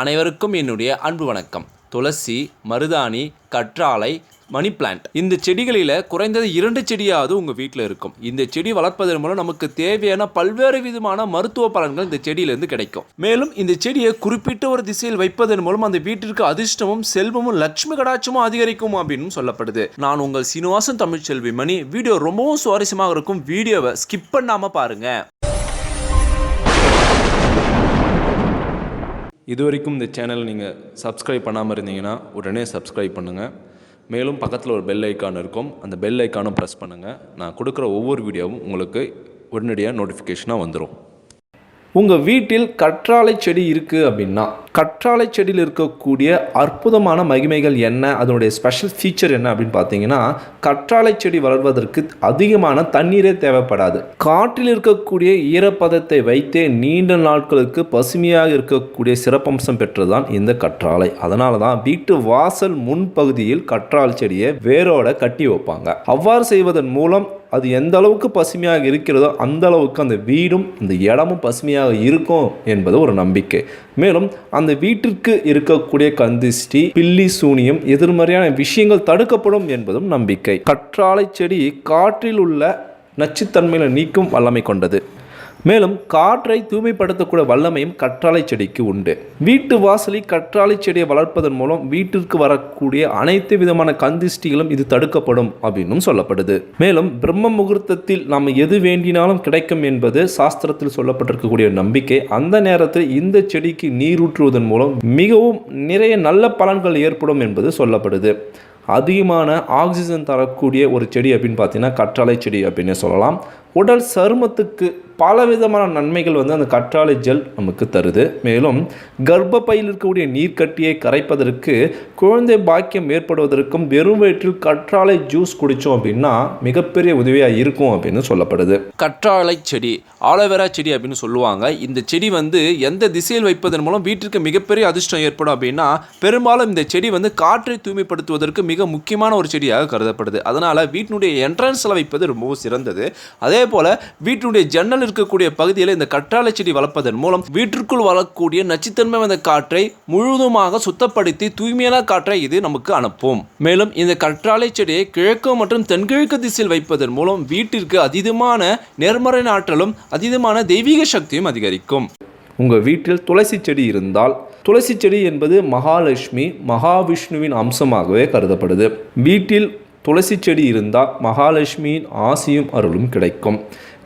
அனைவருக்கும் என்னுடைய அன்பு வணக்கம். துளசி மருதாணி கற்றாழை மணி பிளான்ட் இந்த செடிகளில் குறைந்தது இரண்டு செடியாவது உங்கள் வீட்டில் இருக்கும். இந்த செடி வளர்ப்பதன் மூலம் நமக்கு தேவையான பல்வேறு விதமான மருத்துவ பலன்கள் இந்த செடியிலேருந்து கிடைக்கும். மேலும் இந்த செடியை குறிப்பிட்ட ஒரு திசையில் வைப்பதன் மூலம் அந்த வீட்டிற்கு அதிர்ஷ்டமும் செல்வமும் லட்சுமி கடாட்சமும் அதிகரிக்கும் அப்படின்னு சொல்லப்படுது. நான் உங்கள் சீனிவாசன் தமிழ்ச்செல்வி மணி. வீடியோ ரொம்பவும் சுவாரஸ்யமாக இருக்கும். வீடியோவை ஸ்கிப் பண்ணாமல் பாருங்கள் இது வரைக்கும் இந்த சேனலை நீங்கள் சப்ஸ்கிரைப் பண்ணாமல் இருந்தீங்கன்னா உடனே சப்ஸ்கிரைப் பண்ணுங்கள் மேலும் பக்கத்தில் ஒரு பெல் ஐக்கான் இருக்கும். அந்த பெல் ஐக்கானும் ப்ரெஸ் பண்ணுங்கள் நான் கொடுக்குற ஒவ்வொரு வீடியோவும் உங்களுக்கு உடனடியாக நோட்டிஃபிகேஷனாக வந்துடும் உங்கள் வீட்டில் கற்றாழை செடி இருக்குது அப்படின்னா கற்றாழை செடியில் இருக்கக்கூடிய அற்புதமான மகிமைகள் என்ன? அதனுடைய ஸ்பெஷல் ஃபீச்சர் என்ன அப்படின்னு பார்த்தீங்கன்னா கற்றாழை செடி வளர்வதற்கு அதிகமான தண்ணீரே தேவைப்படாது. காற்றில் இருக்கக்கூடிய ஈரப்பதத்தை வைத்தே நீண்ட நாட்களுக்கு பசுமையாக இருக்கக்கூடிய சிறப்பம்சம் பெற்றதுதான் இந்த கற்றாழை. அதனால தான் வீட்டு வாசல் முன்பகுதியில் கற்றாழை செடியை வேரோட கட்டி வைப்பாங்க. அவ்வாறு செய்வதன் மூலம் அது எந்த அளவுக்கு பசுமையாக இருக்கிறதோ அந்த அளவுக்கு அந்த வீடும் அந்த இடமும் பசுமையாக இருக்கும் என்பது ஒரு நம்பிக்கை. மேலும் அந்த வீட்டிற்கு இருக்கக்கூடிய கந்திஷ்டி பில்லி சூனியம் எதிர்மறையான விஷயங்கள் தடுக்கப்படும் என்பதும் நம்பிக்கை. கற்றாழை செடி காற்றில் உள்ள நச்சுத்தன்மையில நீக்கும் வல்லமை கொண்டது. மேலும் காற்றை தூய்மைப்படுத்தக்கூடிய வல்லமையும் கற்றாழை செடிக்கு உண்டு. வீட்டு வாசலில் கற்றாழை செடியை வளர்ப்பதன் மூலம் வீட்டிற்கு வரக்கூடிய அனைத்து விதமான கந்திஷ்டிகளும் இது தடுக்கப்படும் அப்படின்னும் சொல்லப்படுது. மேலும் பிரம்ம முகூர்த்தத்தில் நாம் எது வேண்டினாலும் கிடைக்கும் என்பது சாஸ்திரத்தில் சொல்லப்பட்டிருக்கக்கூடிய நம்பிக்கை. அந்த நேரத்தில் இந்த செடிக்கு நீரூற்றுவதன் மூலம் மிகவும் நிறைய நல்ல பலன்கள் ஏற்படும் என்பது சொல்லப்படுது. அதிகமான ஆக்சிஜன் தரக்கூடிய ஒரு செடி அப்படின்னு பார்த்தீங்கன்னா கற்றாழை செடி அப்படின்னு சொல்லலாம். உடல் சருமத்துக்கு பல விதமான நன்மைகள் வந்து அந்த கற்றாழை ஜெல் நமக்கு தருது. மேலும் கர்ப்பப்பையில் இருக்கக்கூடிய நீர்க்கட்டியை கரைப்பதற்கு குழந்தை பாக்கியம் ஏற்படுவதற்கும் வெறும் வயிற்றில் கற்றாழை ஜூஸ் குடித்தோம் அப்படின்னா மிகப்பெரிய உதவியாக இருக்கும் அப்படின்னு சொல்லப்படுது. கற்றாழை செடி ஆலோவேரா செடி அப்படின்னு சொல்லுவாங்க. இந்த செடி வந்து எந்த திசையில் வைப்பதன் மூலம் வீட்டிற்கு மிகப்பெரிய அதிர்ஷ்டம் ஏற்படும் அப்படின்னா பெரும்பாலும் இந்த செடி வந்து காற்றை தூய்மைப்படுத்துவதற்கு மிக முக்கியமான ஒரு செடியாக கருதப்படுது. அதனால் வீட்டினுடைய என்ட்ரன்ஸில் வைப்பது ரொம்பவும் சிறந்தது. அதே போல் வீட்டினுடைய ஜன்னல் இருக்கக்கூடிய பகுதியில் இந்த கற்றாழை செடி வளர்ப்பதன் மூலம் வீட்டிற்குள் வளரக்கூடிய நச்சுத்தன்மை வந்த காற்றை முழுவதுமாக சுத்தப்படுத்தி தூய்மையான காற்றை இது நமக்கு அனுப்பும். மேலும் இந்த கற்றாழை செடியை கிழக்கு மற்றும் தென்கிழக்கு திசையில் வைப்பதன் மூலம் வீட்டிற்கு அதீதமான நேர்மறை ஆற்றலும் அதீதமான தெய்வீக சக்தியும் அதிகரிக்கும். உங்கள் வீட்டில் துளசி செடி இருந்தால் துளசி செடி என்பது மகாலட்சுமி மகாவிஷ்ணுவின் அம்சமாகவே கருதப்படுது. வீட்டில் துளசி செடி இருந்தால் மகாலட்சுமியின் ஆசியும் அருளும் கிடைக்கும்.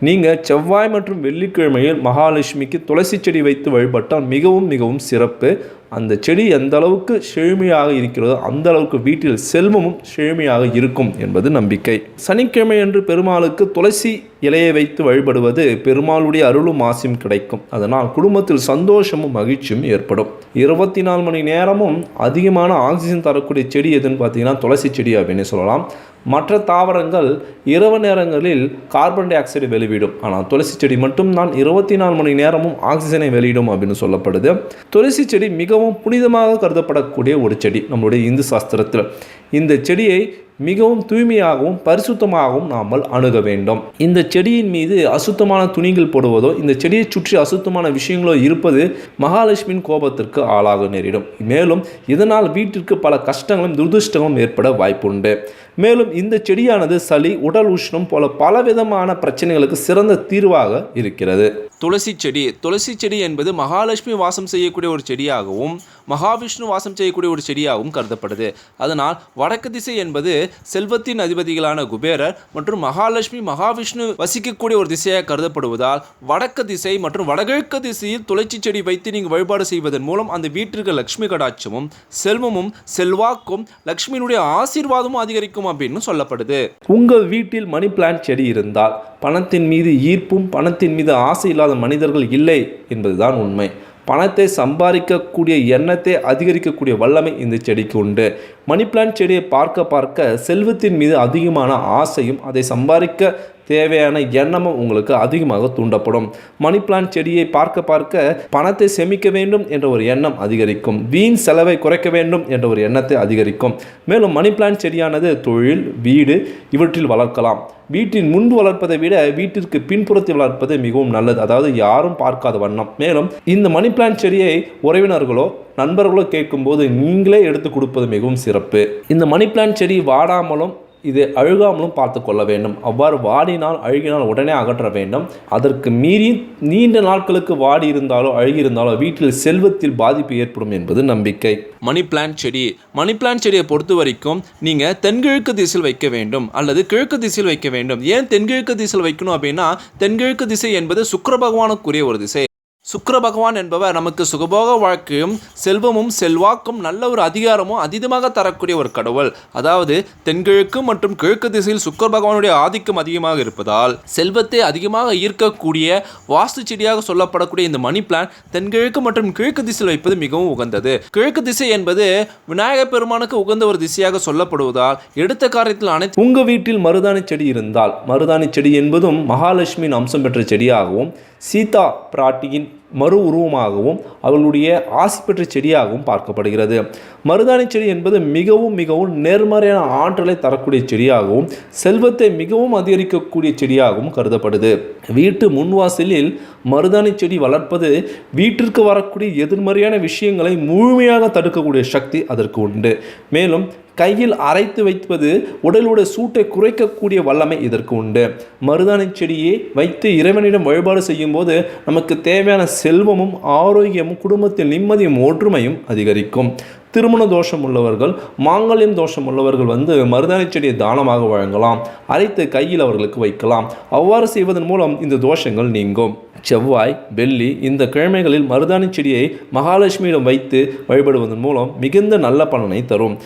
நீங்கள் செவ்வாய் மற்றும் வெள்ளிக்கிழமையில் மகாலட்சுமிக்கு துளசி செடி வைத்து வழிபட்டால் மிகவும் மிகவும் சிறப்பு. அந்த செடி எந்த அளவுக்கு செழுமையாக இருக்கிறதோ அந்த அளவுக்கு வீட்டில் செல்வமும் செழுமையாக இருக்கும் என்பது நம்பிக்கை. சனிக்கிழமை அன்று பெருமாளுக்கு துளசி இலையை வைத்து வழிபடுவது பெருமாளுடைய அருளும் ஆசியும் கிடைக்கும். அதனால் குடும்பத்தில் சந்தோஷமும் மகிழ்ச்சியும் ஏற்படும். இருபத்தி நாலு மணி நேரமும் அதிகமான ஆக்சிஜன் தரக்கூடிய செடி எதுன்னு பார்த்தீங்கன்னா துளசி செடி அப்படின்னு சொல்லலாம். மற்ற தாவரங்கள் இரவு நேரங்களில் கார்பன் டை ஆக்சைடு வெளிவிடும். ஆனால் துளசி செடி மட்டும்தான் இருபத்தி நாலு மணி நேரமும் ஆக்சிஜனை வெளியிடும் அப்படின்னு சொல்லப்படுது. துளசி செடி மிகவும் புனிதமாக கருதப்படக்கூடிய ஒரு செடி நம்மளுடைய இந்து சாஸ்திரத்தில். இந்த செடியை மிகவும் தூய்மையாகவும் பரிசுத்தமாகவும் நாமல் அணுக வேண்டும். இந்த செடியின் மீது அசுத்தமான துணிகள் போடுவதோ இந்த செடியை சுற்றி அசுத்தமான விஷயங்களோ இருப்பது மகாலட்சுமியின் கோபத்திற்கு ஆளாக நேரிடும். மேலும் இதனால் வீட்டிற்கு பல கஷ்டங்களும் துரதிருஷ்டங்களும் ஏற்பட வாய்ப்புண்டு. மேலும் இந்த செடியானது சளி உடல் உஷ்ணம் போல பலவிதமான பிரச்சனைகளுக்கு சிறந்த தீர்வாக இருக்கிறது. துளசி செடி. துளசி செடி என்பது மகாலட்சுமி வாசம் செய்யக்கூடிய ஒரு செடியாகவும் மகாவிஷ்ணு வாசம் செய்யக்கூடிய ஒரு செடியாகவும் கருதப்படுது. அதனால் வடக்கு திசை என்பது செல்வத்தின் அதிபதிகளான குபேரர் மற்றும் மகாலட்சுமி மகாவிஷ்ணு வசிக்கக்கூடிய ஒரு திசையாக கருதப்படுவதால் வடக்கு திசை மற்றும் வடகிழக்கு திசையில் துளசி செடி வைத்து நீங்கள் வழிபாடு செய்வதன் மூலம் அந்த வீட்டிற்கு லக்ஷ்மி கடாட்சமும் செல்வமும் செல்வாக்கும் லக்ஷ்மியினுடைய ஆசீர்வாதமும் அதிகரிக்கும் அப்படின்னு சொல்லப்படுது. உங்கள் வீட்டில் மணி பிளான்ட் செடி இருந்தால் பணத்தின் மீது ஈர்ப்பும் பணத்தின் மீது ஆசை இல்லாத மனிதர்கள் இல்லை என்பதுதான் உண்மை. பணத்தை சம்பாதிக்கக்கூடிய எண்ணத்தை அதிகரிக்கக்கூடிய வல்லமை இந்த செடிக்கு உண்டு. மணி பிளான்ட் செடியை பார்க்க பார்க்க செல்வத்தின் மீது அதிகமான ஆசையும் அதை சம்பாதிக்க தேவையான எண்ணமும் உங்களுக்கு அதிகமாக தூண்டப்படும். மணி பிளான்ட் செடியை பார்க்க பார்க்க பணத்தை சேமிக்க வேண்டும் என்ற ஒரு எண்ணம் அதிகரிக்கும். வீண் செலவை குறைக்க வேண்டும் என்ற ஒரு எண்ணத்தை அதிகரிக்கும். மேலும் மணி பிளான்ட் செடியானது தொழில் வீடு இவற்றில் வளர்க்கலாம். வீட்டின் முன்பு வளர்ப்பதை விட வீட்டிற்கு பின்புறத்தில் வளர்ப்பது மிகவும் நல்லது. அதாவது யாரும் பார்க்காத வண்ணம். மேலும் இந்த மணி பிளான்ட் செடியை உறவினர்களோ நண்பர்களோ கேட்கும்போது நீங்களே எடுத்து கொடுப்பது மிகவும் சிறப்பு. இந்த மணி பிளான்ட் செடி வாடாமலும் இது அழுகாமலும் பார்த்து கொள்ள வேண்டும். அவ்வாறு வாடினால் அழுகினால் உடனே அகற்ற வேண்டும். அதற்கு மீறி நீண்ட நாட்களுக்கு வாடி இருந்தாலோ அழுகி இருந்தாலோ வீட்டில் செல்வத்தில் பாதிப்பு ஏற்படும் என்பது நம்பிக்கை. மணி பிளான்ட் செடி. மணி பிளான்ட் செடியை பொறுத்த வரைக்கும் நீங்கள் தென்கிழக்கு திசையில் வைக்க வேண்டும் அல்லது கிழக்கு திசையில் வைக்க வேண்டும். ஏன் தென்கிழக்கு திசையில் வைக்கணும் அப்படின்னா தென்கிழக்கு திசை என்பது சுக்கர பகவானுக்குரிய ஒரு திசை. சுக்கர பகவான் என்பவர் நமக்கு சுகபோக வாழ்க்கையும் செல்வமும் செல்வாக்கும் நல்ல ஒரு அதிகாரமும் அதீதமாக தரக்கூடிய ஒரு கடவுள். அதாவது தென்கிழக்கு மற்றும் கிழக்கு திசையில் சுக்கர பகவானுடைய ஆதிக்கம் அதிகமாக இருப்பதால் செல்வத்தை அதிகமாக ஈர்க்கக்கூடிய வாஸ்து செடியாக சொல்லப்படக்கூடிய இந்த மணி பிளான் தென்கிழக்கு மற்றும் கிழக்கு திசையில் வைப்பது மிகவும் உகந்தது. கிழக்கு திசை என்பது விநாயகர் பெருமானுக்கு உகந்த ஒரு திசையாக சொல்லப்படுவதால் எடுத்த காரியத்தில் அனைத்து உங்க வீட்டில் மருதாணி செடி இருந்தால் மருதாணி செடி என்பதும் மகாலட்சுமியின் அம்சம் பெற்ற செடியாகவும் சீதா பிராட்டியின் மறு உருவமாகவும் அவர்களுடைய ஆசி பெற்ற செடியாகவும் பார்க்கப்படுகிறது. மருதாணி செடி என்பது மிகவும் மிகவும் நேர்மறையான ஆற்றலை தரக்கூடிய செடியாகவும் செல்வத்தை மிகவும் அதிகரிக்கக்கூடிய செடியாகவும் கருதப்படுது. வீட்டு முன்வாசலில் மருதாணி செடி வளர்ப்பது வீட்டிற்கு வரக்கூடிய எதிர்மறையான விஷயங்களை முழுமையாக தடுக்கக்கூடிய சக்தி அதற்கு உண்டு. மேலும் கையில் அரைத்து வைப்பது உடலுடைய சூட்டை குறைக்கக்கூடிய வல்லமை இதற்கு உண்டு. மருதாணி செடியை வைத்து இறைவனிடம் வழிபாடு செய்யும் போது நமக்கு தேவையான செல்வமும் ஆரோக்கியமும் குடும்பத்தில் நிம்மதியும் ஒற்றுமையும் அதிகரிக்கும். திருமண தோஷம் உள்ளவர்கள் மாங்கல்யம் தோஷம் உள்ளவர்கள் வந்து மருதாணி செடியை தானமாக வழங்கலாம். அரைத்து கையில் அவர்களுக்கு வைக்கலாம். அவ்வாறு செய்வதன் மூலம் இந்த தோஷங்கள் நீங்கும். செவ்வாய் வெள்ளி இந்த கிழமைகளில் மருதாணி செடியை மகாலட்சுமியிடம் வைத்து வழிபடுவதன் மூலம் மிகுந்த நல்ல பலனை தரும்.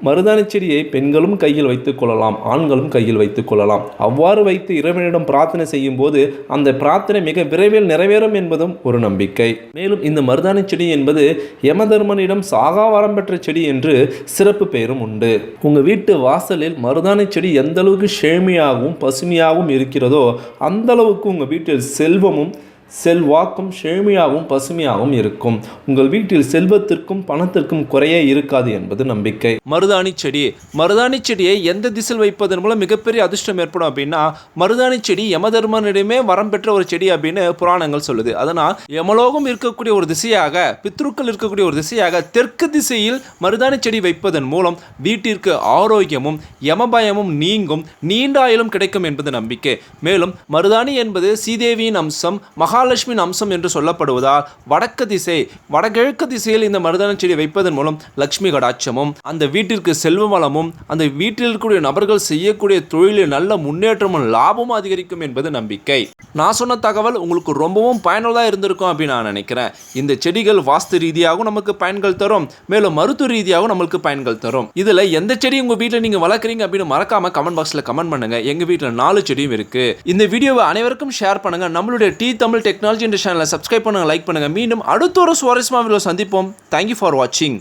மருதாணி செடியை பெண்களும் கையில் வைத்துக் கொள்ளலாம் ஆண்களும் கையில் வைத்துக் கொள்ளலாம். அவ்வாறு வைத்து இறைவனிடம் பிரார்த்தனை செய்யும் போது அந்த பிரார்த்தனை மிக விரைவில் நிறைவேறும் என்பதும் ஒரு நம்பிக்கை. மேலும் இந்த மருதாணி செடி என்பது யமதர்மனிடம் சாகாவாரம் பெற்ற செடி என்று சிறப்பு பெயரும் உண்டு. உங்க வீட்டு வாசலில் மருதாணி செடி எந்த அளவுக்கு செழுமையாகவும் பசுமையாகவும் இருக்கிறதோ அந்த அளவுக்கு உங்க வீட்டில் செல்வமும் செல்வாக்கும் செழுமையாகவும் பசுமையாகவும் இருக்கும். உங்கள் வீட்டில் செல்வத்திற்கும் பணத்திற்கும் குறையே இருக்காது என்பது நம்பிக்கை. மருதாணி செடி. மருதாணி செடியை எந்த திசையில் வைப்பதன் மூலம் மிகப்பெரிய அதிர்ஷ்டம் ஏற்படும் அப்படின்னா மருதாணி செடி யமதர்மனிடமே வரம் பெற்ற ஒரு செடி அப்படின்னு புராணங்கள் சொல்லுது. அதனால் யமலோகம் இருக்கக்கூடிய ஒரு திசையாக பித்ருக்கள் இருக்கக்கூடிய ஒரு திசையாக தெற்கு திசையில் மருதாணி செடி வைப்பதன் மூலம் வீட்டிற்கு ஆரோக்கியமும் யமபயமும் நீங்கும் நீண்ட ஆயுளும் கிடைக்கும் என்பது நம்பிக்கை. மேலும் மருதாணி என்பது சீதேவியின் அம்சம் மகா மகாலட்சுமியின் அம்சம் என்று சொல்லப்படுவதால் வடக்கு திசை வடகிழக்கு திசையில் இந்த மருதாணி செடி வைப்பதன் மூலம் லக்ஷ்மி கடாட்சமும் அந்த வீட்டிற்கு செல்வ வளமும் அந்த வீட்டில் இருக்கக்கூடிய நபர்கள் செய்யக்கூடிய தொழிலில் நல்ல முன்னேற்றமும் லாபமும் அதிகரிக்கும் என்பது நம்பிக்கை. நான் சொன்ன தகவல் உங்களுக்கு ரொம்பவும் பயனுள்ளதாக இருந்திருக்கும் அப்படின்னு நான் நினைக்கிறேன். இந்த செடிகள் வாஸ்து ரீதியாகவும் நமக்கு பயன்கள் தரும். மேலும் மருத்துவ ரீதியாகவும் நம்மளுக்கு பயன்கள் தரும். இதில் எந்த செடி உங்கள் வீட்டில் நீங்கள் வளர்க்குறீங்க அப்படின்னு மறக்காம கமெண்ட் பாக்ஸில் கமெண்ட் பண்ணுங்கள் எங்கள் வீட்டில் நாலு செடியும் இருக்குது இந்த வீடியோவை அனைவருக்கும் ஷேர் பண்ணுங்க. நம்மளுடைய டி தமிழ் டெக்னாலஜி என்ற சேனலை சப்ஸ்கிரைப் பண்ணுங்கள் லைக் பண்ணுங்கள் மீண்டும் அடுத்த ஒரு சுவாரஸ்யமாக சந்திப்போம். தேங்க்யூ ஃபார் வாட்சிங்